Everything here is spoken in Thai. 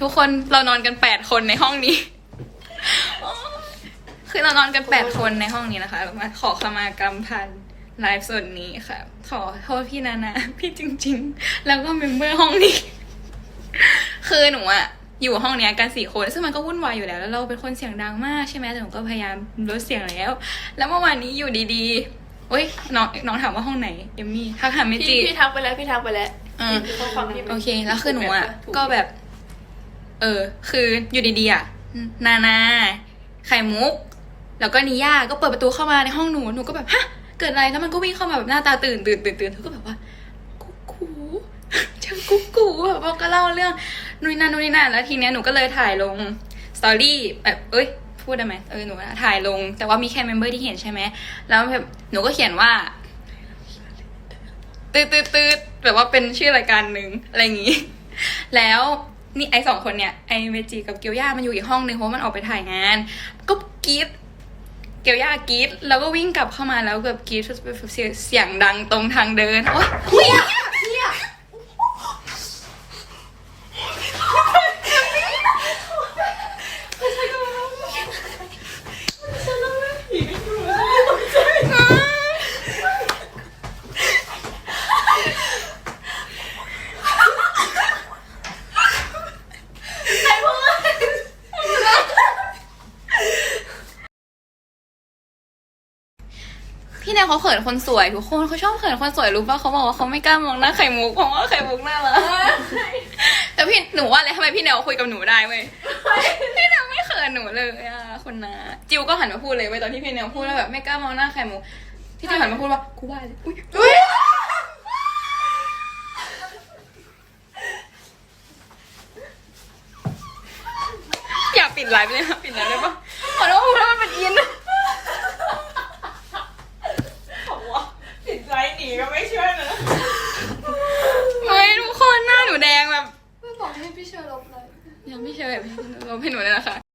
ทุกคนเรานอนกันแปดคนในห้องนี้ คือเรานอนกันแปดคนในห้องนี้นะคะเรามาขอขมากรรมพันธ์ไลฟ์สดนี้ค่ะ ขอโทษพี่นานาพี่จริง ๆ แล้วก็เมมเบอร์ห้องนี้ คือหนูอะอยู่ห้องเนี้ยกันสี่คนซึ่งมันก็วุ่นวายอยู่แล้วแล้วเราเป็นคนเสียงดังมากใช่ไหมแต่หนูก็พยายามลดเสียงแล้ว แล้วเมื่อวานนี้อยู่ดีๆเอ้ยน้องน้องถามว่าห้องไหนเอมมี่ทักหาเมจิพี่พี่ทักไปแล้วพี่ทักไปแล้วเออพี่ข้อความที่มันโอเค แล้วคือหนูอะถูก็แบบ เออ คืออยู่ดีๆอะนานา ไข่มุก แล้วก็นิย่าก็เปิดประตูเข้ามาในห้องหนู หนูก็แบบ ฮะ เกิดอะไร แล้วมันก็วิ่งเข้ามาแบบหน้าตาตื่นตื่นตื่นตื่นเธอก็แบบว่า กุ๊กกูเจังกุ๊กกูแบบว่าก็เล่าเรื่องนู่นนนั่นนู่นนี่นั่นแล้วทีเนี้ยหนูก็เลยถ่ายลงสตอรี่แบบ เอ้ย พูดได้ไหมเออ หนูถ่ายลง แต่ว่ามีแค่เมมเบอร์ที่เห็นใช่ไหม แล้วแบบ หนูก็เขียนว่าตืดตืดตืดแบบว่าเป็นชื่อรายการหนึ่งอะไรอย่างงี้ แล้ว นี่ไอสองคนเนี่ยไอเมจิกับเกียวย่ามันอยู่อีกห้องนึงเพราะมันออกไปถ่ายงาน ก็กรี๊ดเกียวย่ากรี๊ดแล้วก็วิ่งกลับเข้ามาแล้วแบบกรี๊ดเสียงเสียงดังตรงทางเดินโอ๊ยเฮียเฮีย พี่แนวเขาเขินคนสวยทุกคนเขาชอบเขินคนสวยรู้ป่ะเขาบอกว่าเขาไม่กล้ามองหน้าไข่มุกเพราะว่าไข่มุกน่ารักแต่พี่หนูว่าเลยทำไมพี่แนวคุยกับหนูได้เว้ยพี่แนวไม่เขินหนูเลยอะคนนะจิวก็หันมาพูดเลยเว้ยตอนที่พี่แนวพูดแล้วแบบไม่กล้ามองหน้าไข่มุกพี่จิวหันมาพูดว่ากูว่าเลยอุ้ยอุ้ยอย่าปิดไลฟ์เลยนะปิดไลฟ์ได้ปะขอโทษพูดแล้วมันเป็นอิน บอกว่าติดไลน์หนีก็ไม่ ช่วยนะเฮ้ยทุกคนหน้าหนูแดงแบบ ไม่บอกให้พี่เชอร์ลบเลย ยังไม่เชื่อแบบลบให้หนูเลยนะคะ